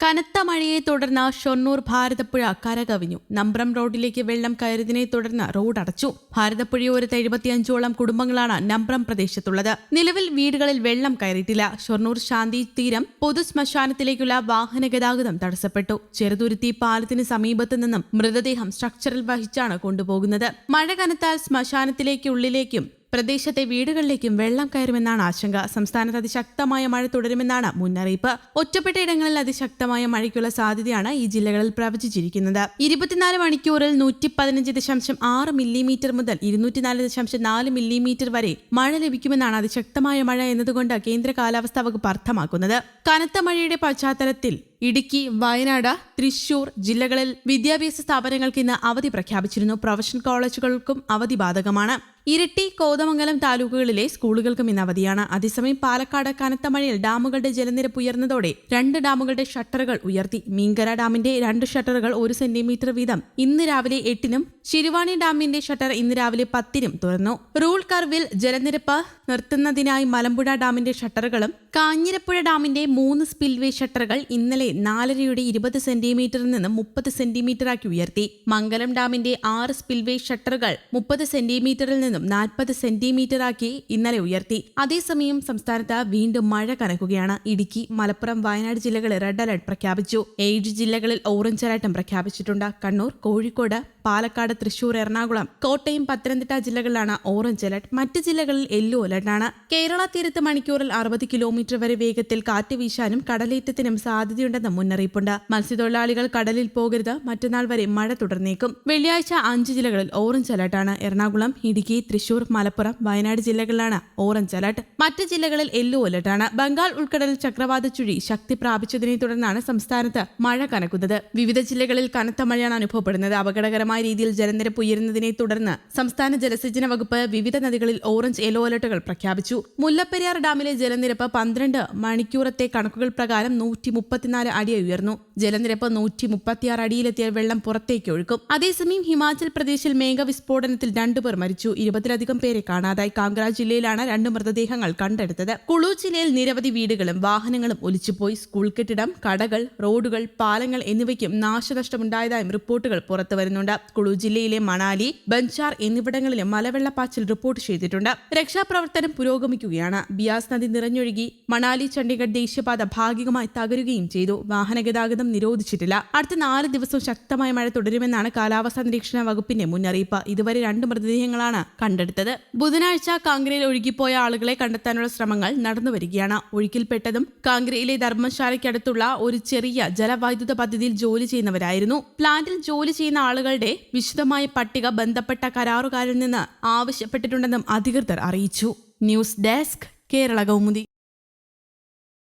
കനത്ത മഴയെ തുടർന്ന് ഷൊർണൂർ ഭാരതപ്പുഴ കരകവിഞ്ഞു. നമ്പ്രം റോഡിലേക്ക് വെള്ളം കയറിയതിനെ തുടർന്ന് റോഡ് അടച്ചു. ഭാരതപ്പുഴയോരത്ത് എഴുപത്തിയഞ്ചോളം കുടുംബങ്ങളാണ് നമ്പ്രം പ്രദേശത്തുള്ളത്. നിലവിൽ വീടുകളിൽ വെള്ളം കയറിയിട്ടില്ല. ഷൊർണൂർ ശാന്തി തീരം പൊതു ശ്മശാനത്തിലേക്കുള്ള വാഹന ഗതാഗതം തടസ്സപ്പെട്ടു. ചെറുതുരുത്തി പാലത്തിന് സമീപത്തു നിന്നും മൃതദേഹം സ്ട്രക്ചറിൽ വഹിച്ചാണ് കൊണ്ടുപോകുന്നത്. മഴ കനത്താൽ ശ്മശാനത്തിലേക്കുള്ളിലേക്കും പ്രദേശത്തെ വീടുകളിലേക്കും വെള്ളം കയറുമെന്നാണ് ആശങ്ക. സംസ്ഥാനത്ത് അതിശക്തമായ മഴ തുടരുമെന്നാണ് മുന്നറിയിപ്പ്. ഒറ്റപ്പെട്ട ഇടങ്ങളിൽ അതിശക്തമായ മഴയ്ക്കുള്ള സാധ്യതയാണ് ഈ ജില്ലകളിൽ പ്രവചിച്ചിരിക്കുന്നത്. ഇരുപത്തിനാല് മണിക്കൂറിൽ നൂറ്റി പതിനഞ്ച് ദശാംശം ആറ് മില്ലിമീറ്റർ മുതൽ ഇരുന്നൂറ്റിനാല് ദശാംശം നാല് മില്ലിമീറ്റർ വരെ മഴ ലഭിക്കുമെന്നാണ് അതിശക്തമായ മഴ എന്നതുകൊണ്ട് കേന്ദ്ര കാലാവസ്ഥാ വകുപ്പ് അർത്ഥമാക്കുന്നത്. കനത്ത മഴയുടെ പശ്ചാത്തലത്തിൽ ഇടുക്കി വയനാട് തൃശൂർ ജില്ലകളിൽ വിദ്യാഭ്യാസ സ്ഥാപനങ്ങൾക്ക് ഇന്ന് അവധി പ്രഖ്യാപിച്ചിരുന്നു. പ്രൊഫഷണൽ കോളേജുകൾക്കും അവധി ബാധകമാണ്. ഇരിട്ടി കോതമംഗലം താലൂക്കുകളിലെ സ്കൂളുകൾക്കും ഇന്ന് അവധിയാണ്. അതേസമയം പാലക്കാട് കനത്ത മഴയിൽ ഡാമുകളുടെ ജലനിരപ്പ് ഉയർന്നതോടെ രണ്ട് ഡാമുകളുടെ ഷട്ടറുകൾ ഉയർത്തി. മീങ്കര ഡാമിന്റെ രണ്ട് ഷട്ടറുകൾ ഒരു സെന്റിമീറ്റർ വീതം. ഇന്ന് രാവിലെ എട്ടിനും ശിരുവാണി ഡാമിന്റെ ഷട്ടർ ഇന്ന് രാവിലെ പത്തിനും തുറന്നു. റൂൾ കർവിൽ ജലനിരപ്പ് നിർത്തുന്നതിനായി മലമ്പുഴ ഡാമിന്റെ ഷട്ടറുകളും കാഞ്ഞിരപ്പുഴ ഡാമിന്റെ മൂന്ന് സ്പിൽവേ ഷട്ടറുകൾ ഇന്നലെ നാലരയുടെ ഇരുപത് സെന്റിമീറ്ററിൽ നിന്ന് മുപ്പത് സെന്റിമീറ്ററാക്കി ഉയർത്തി. മംഗലം ഡാമിന്റെ ആറ് സ്പിൽവേ ഷട്ടറുകൾ മുപ്പത് സെന്റിമീറ്ററിൽ നിന്നും നാൽപ്പത് സെന്റിമീറ്ററാക്കി ഇന്നലെ ഉയർത്തി. അതേസമയം സംസ്ഥാനത്ത് വീണ്ടും മഴ കനക്കുകയാണ്. ഇടുക്കി മലപ്പുറം വയനാട് ജില്ലകളിൽ റെഡ് അലർട്ട് പ്രഖ്യാപിച്ചു. ഏഴ് ജില്ലകളിൽ ഓറഞ്ച് അലർട്ടും പ്രഖ്യാപിച്ചിട്ടുണ്ട്. കണ്ണൂർ കോഴിക്കോട് പാലക്കാട് തൃശൂർ എറണാകുളം കോട്ടയം പത്തനംതിട്ട ജില്ലകളിലാണ് ഓറഞ്ച് അലർട്ട്. മറ്റ് ജില്ലകളിൽ യെല്ലോ അലർട്ടാണ്. കേരള തീരത്ത് മണിക്കൂറിൽ അറുപത് കിലോമീറ്റർ വരെ വേഗത്തിൽ കാറ്റ് വീശാനും കടലേറ്റത്തിനും സാധ്യതയുണ്ടെന്ന് മുന്നറിയിപ്പുണ്ട്. മത്സ്യത്തൊഴിലാളികൾ കടലിൽ പോകരുത്. മറ്റന്നാൾ വരെ മഴ തുടർന്നേക്കും. വെള്ളിയാഴ്ച അഞ്ച് ജില്ലകളിൽ ഓറഞ്ച് അലർട്ടാണ്. എറണാകുളം ഇടുക്കി തൃശൂർ മലപ്പുറം വയനാട് ജില്ലകളിലാണ് ഓറഞ്ച് അലർട്ട്. മറ്റ് ജില്ലകളിൽ യെല്ലോ അലർട്ടാണ്. ബംഗാൾ ഉൾക്കടലിൽ ചക്രവാത ചുഴി ശക്തി പ്രാപിച്ചതിനെ തുടർന്നാണ് സംസ്ഥാനത്ത് മഴ കനക്കുന്നത്. വിവിധ ജില്ലകളിൽ കനത്ത മഴയാണ് അനുഭവപ്പെടുന്നത്. അപകടകരമായ രീതിയിൽ ജലനിരപ്പ് ഉയരുന്നതിനെ തുടർന്ന് സംസ്ഥാന ജലസേചന വകുപ്പ് വിവിധ നദികളിൽ ഓറഞ്ച് യെല്ലോ അലർട്ടുകൾ പ്രഖ്യാപിച്ചു. മുല്ലപ്പെരിയാർ ഡാമിലെ ജലനിരപ്പ് പന്ത്രണ്ട് മണിക്കൂറത്തെ കണക്കുകൾ പ്രകാരം നൂറ്റി മുപ്പത്തിനാല് അടി ഉയർന്നു. ജലനിരപ്പ് നൂറ്റി മുപ്പത്തിയാറ് അടിയിലെത്തിയ വെള്ളം പുറത്തേക്ക് ഒഴുക്കും. അതേസമയം ഹിമാചൽ പ്രദേശിൽ മേഘവിസ്ഫോടനത്തിൽ രണ്ടുപേർ മരിച്ചു. ഇരുപതിലധികം പേരെ കാണാതായി. കാംഗ്ര ജില്ലയിലാണ് രണ്ട് മൃതദേഹങ്ങൾ കണ്ടെടുത്തത്. കുളു ജില്ലയിൽ നിരവധി വീടുകളും വാഹനങ്ങളും ഒലിച്ചുപോയി. സ്കൂൾ കെട്ടിടം കടകൾ റോഡുകൾ പാലങ്ങൾ എന്നിവയ്ക്കും നാശനഷ്ടമുണ്ടായതായും റിപ്പോർട്ടുകൾ പുറത്തുവരുന്നുണ്ട്. കുളു ജില്ലയിലെ മണാലി ബഞ്ചാർ എന്നിവിടങ്ങളിലും മലവെള്ളപ്പാച്ചിൽ റിപ്പോർട്ട് ചെയ്തിട്ടുണ്ട്. രക്ഷാപ്രവർത്തനം പുരോഗമിക്കുകയാണ്. ബിയാസ് നദി നിറഞ്ഞൊഴുകി മണാലി ചണ്ഡീഗഡ് ദേശീയപാത ഭാഗികമായി തകരുകയും ചെയ്തു. വാഹനഗതാഗതം നിരോധിച്ചിട്ടില്ല. അടുത്ത നാല് ദിവസം ശക്തമായ മഴ തുടരുമെന്നാണ് കാലാവസ്ഥാ നിരീക്ഷണ വകുപ്പിന്റെ മുന്നറിയിപ്പ്. ഇതുവരെ രണ്ട് മൃതദേഹങ്ങളാണ് കണ്ടെടുത്തത്. ബുധനാഴ്ച കാങ്കരയിൽ ഒഴുകിപ്പോയ ആളുകളെ കണ്ടെത്താനുള്ള ശ്രമങ്ങൾ നടന്നു വരികയാണ്. ഒഴുക്കിൽപ്പെട്ടതും കാങ്കരയിലെ ധർമ്മശാലയ്ക്കടുത്തുള്ള ഒരു ചെറിയ ജലവൈദ്യുത പദ്ധതിയിൽ ജോലി ചെയ്യുന്നവരായിരുന്നു. പ്ലാന്റിൽ ജോലി ചെയ്യുന്ന ആളുകളുടെ വിശദമായ പട്ടിക ബന്ധപ്പെട്ട കരാറുകാരിൽ നിന്ന് ആവശ്യപ്പെട്ടിട്ടുണ്ടെന്നും അധികൃതർ അറിയിച്ചു. News desk Kerala Kaumudi.